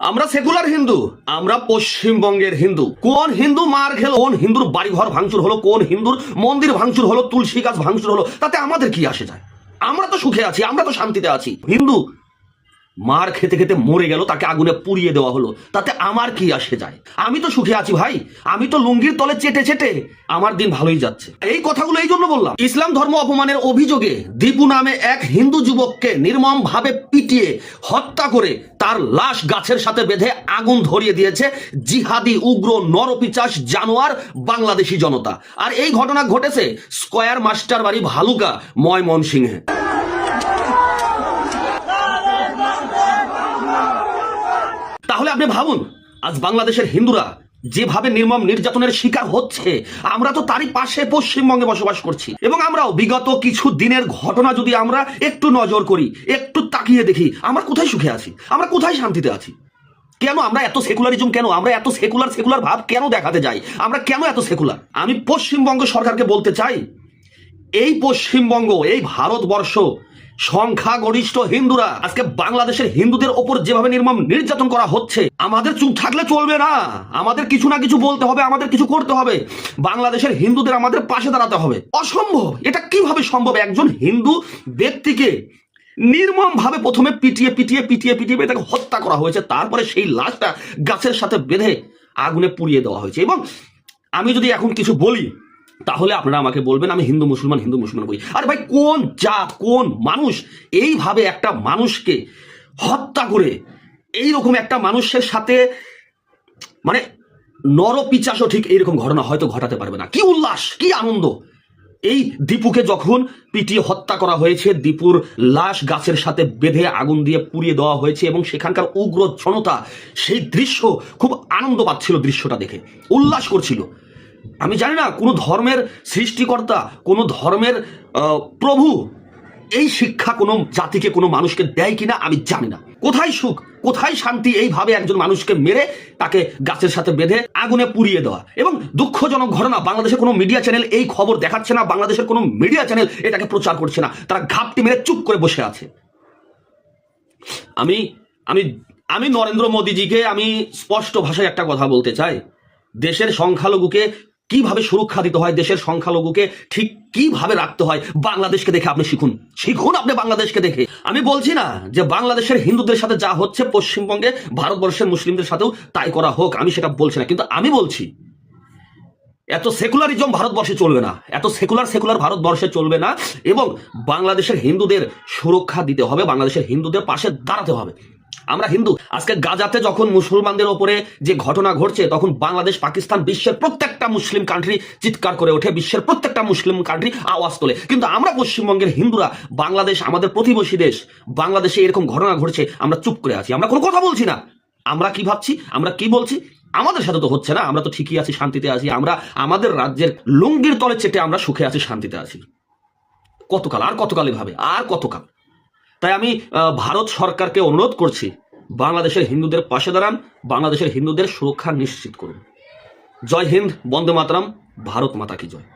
আমরা সেকুলার হিন্দু, আমরা পশ্চিমবঙ্গের হিন্দু। কোন হিন্দু মার খেলো, কোন হিন্দুর বাড়িঘর ভাঙচুর হলো, কোন হিন্দুর মন্দির ভাঙচুর হলো, তুলসী গাছ ভাঙচুর হলো, তাতে আমাদের কি আসে যায়? আমরা তো সুখে আছি, আমরা তো শান্তিতে আছি। হিন্দু মার খেতে খেতে মরে গেল, তাকে আগুনে পুড়িয়ে দেওয়া হলো। তাতে আমার কি আসে যায়? আমি তো সুখে আছি ভাই। আমি তো লুঙ্গির তলে চেটে চেটে আমার দিন ভালোই যাচ্ছে। এই কথাগুলো এই জন্য বললাম, ইসলাম ধর্ম অপমানের অভিযোগে দীপু নামে এক হিন্দু যুবককে নির্মম ভাবে পিটিয়ে হত্যা করে তার লাশ গাছের সাথে বেঁধে আগুন ধরিয়ে দিয়েছে জিহাদি, উগ্র, নরপিচাস, জানোয়ার, বাংলাদেশি জনতা। আর এই ঘটনা ঘটেছে স্কয়ার মাস্টার বাড়ি ভালুকা, ময়মনসিংহে। তাহলে আপনি ভাবুন, আজ বাংলাদেশের হিন্দুরা যেভাবে নির্মম নির্যাতনের শিকার হচ্ছে, আমরা তো তারই পাশে পশ্চিমবঙ্গে বসবাস করছি। এবং আমরাও বিগত কিছু দিনের ঘটনা যদি আমরা একটু নজর করি, একটু তাকিয়ে দেখি, আমরা কোথায় সুখে আছি? আমরা কোথায় শান্তিতে আছি? কেন আমরা এত সেকুলারিজম কেন? আমরা এত সেকুলার সেকুলার ভাব কেন দেখাতে যাই? আমরা কেন এত সেকুলার আমি পশ্চিমবঙ্গ সরকারকে বলতে চাই, এই পশ্চিমবঙ্গ, এই ভারতবর্ষ সংখ্যাগরিষ্ঠ হিন্দুরা। আজকে বাংলাদেশের হিন্দুদের ওপর যেভাবে নির্মম নির্যাতন করা হচ্ছে, আমাদের চুপ থাকলে চলবে না। আমাদের কিছু না কিছু বলতে হবে, আমাদের কিছু করতে হবে। বাংলাদেশের হিন্দুদের আমাদের পাশে দাঁড়াতে হবে। অসম্ভব! এটা কীভাবে সম্ভব? একজন হিন্দু ব্যক্তিকে নির্মম ভাবে প্রথমে পিটিয়ে পিটিয়ে পিটিয়ে পিটিয়ে তাকে হত্যা করা হয়েছে, তারপরে সেই লাশটা গাছের সাথে বেঁধে আগুনে পুড়িয়ে দেওয়া হয়েছে। এবং আমি যদি এখন কিছু বলি তাহলে আপনারা আমাকে বলবেন, আমি হিন্দু মুসলমান হিন্দু মুসলমান বলি আরে ভাই, কোন জাত, কোন মানুষ এইভাবে একটা মানুষকে হত্যা করে, এইরকম একটা মানুষের সাথে মানে নরপিচাসও ঠিক এইরকম ঘটনা হয়তো ঘটাতে পারবে না। কি উল্লাস, কি আনন্দ। এই দীপুকে যখন পিটিয়ে হত্যা করা হয়েছে, দীপুর লাশ গাছের সাথে বেঁধে আগুন দিয়ে পুড়িয়ে দেওয়া হয়েছে এবং সেখানকার উগ্র জনতা সেই দৃশ্য খুব আনন্দ পাচ্ছিল দৃশ্যটা দেখে। উল্লাস করছিল। আমি জানি না কোনো ধর্মের সৃষ্টিকর্তা, কোনো ধর্মের প্রভু এই শিক্ষা কোনো জাতিকে, কোনো মানুষকে দেয় কিনা আমি জানি না। কোথায় সুখ, কোথায় শান্তি এইভাবে একজন মানুষকে মেরে তাকে গাছের সাথে বেঁধে আগুনে পুড়িয়ে দেওয়া? এবং দুঃখজনক ঘটনা বাংলাদেশের কোনো মিডিয়া চ্যানেল এই খবর দেখাচ্ছে না, বাংলাদেশের কোনো মিডিয়া চ্যানেল এটাকে প্রচার করছে না, তারা ঘাপটি মেরে চুপ করে বসে আছে। আমি আমি আমি নরেন্দ্র মোদীজিকে আমি স্পষ্ট ভাষায় একটা কথা বলতে চাই। দেশের সংখ্যালঘুকে কীভাবে সুরক্ষা দিতে হয় দেশের সংখ্যালঘুকে? ঠিক কীভাবে রাখতে হয়? বাংলাদেশকে দেখে আপনি শিখুন। শিখুন আপনি বাংলাদেশকে দেখে। আমি বলছি না যে বাংলাদেশের হিন্দুদের সাথে যা হচ্ছে পশ্চিমবঙ্গে, ভারতবর্ষের মুসলিমদের সাথেও তাই করা হোক, আমি সেটা বলছি না। কিন্তু আমি বলছি, এত সেকুলারিজম ভারতবর্ষে চলবে না। এত সেকুলার সেকুলার ভারতবর্ষে চলবে না। এবং বাংলাদেশের হিন্দুদের সুরক্ষা দিতে হবে, বাংলাদেশের হিন্দুদের পাশে দাঁড়াতে হবে। আমরা হিন্দু। আজকে গাজাতে যখন মুসলমানদের ওপরে যে ঘটনা ঘটছে, তখন বাংলাদেশ, পাকিস্তান বিশ্বের প্রত্যেকটা মুসলিম কান্ট্রি চিৎকার করে ওঠে, বিশ্বের প্রত্যেকটা মুসলিম কান্ট্রি আওয়াজ তোলে। কিন্তু আমরা পশ্চিমবঙ্গের হিন্দুরা, বাংলাদেশ আমাদের প্রতিবেশী দেশ, বাংলাদেশে এরকম ঘটনা ঘটছে, আমরা চুপ করে আছি, আমরা কোনো কথা বলছি না। আমরা কি ভাবছি? আমরা কি বলছি? আমাদের সাথে তো হচ্ছে না, আমরা তো ঠিকই আছি, শান্তিতে আছি, আমরা আমাদের রাজ্যের লুঙ্গির তলে চেটে আমরা সুখে আছি, শান্তিতে আছি। কতকাল, আর কতকাল এভাবে, আর কতকাল? তাই আমি ভারত সরকারকে অনুরোধ করছি, বাংলাদেশের হিন্দুদের পাশে দাঁড়ান, বাংলাদেশের হিন্দুদের সুরক্ষা নিশ্চিত করুন। জয় হিন্দ, বন্দে মাতরম, ভারত মাতা কি জয়।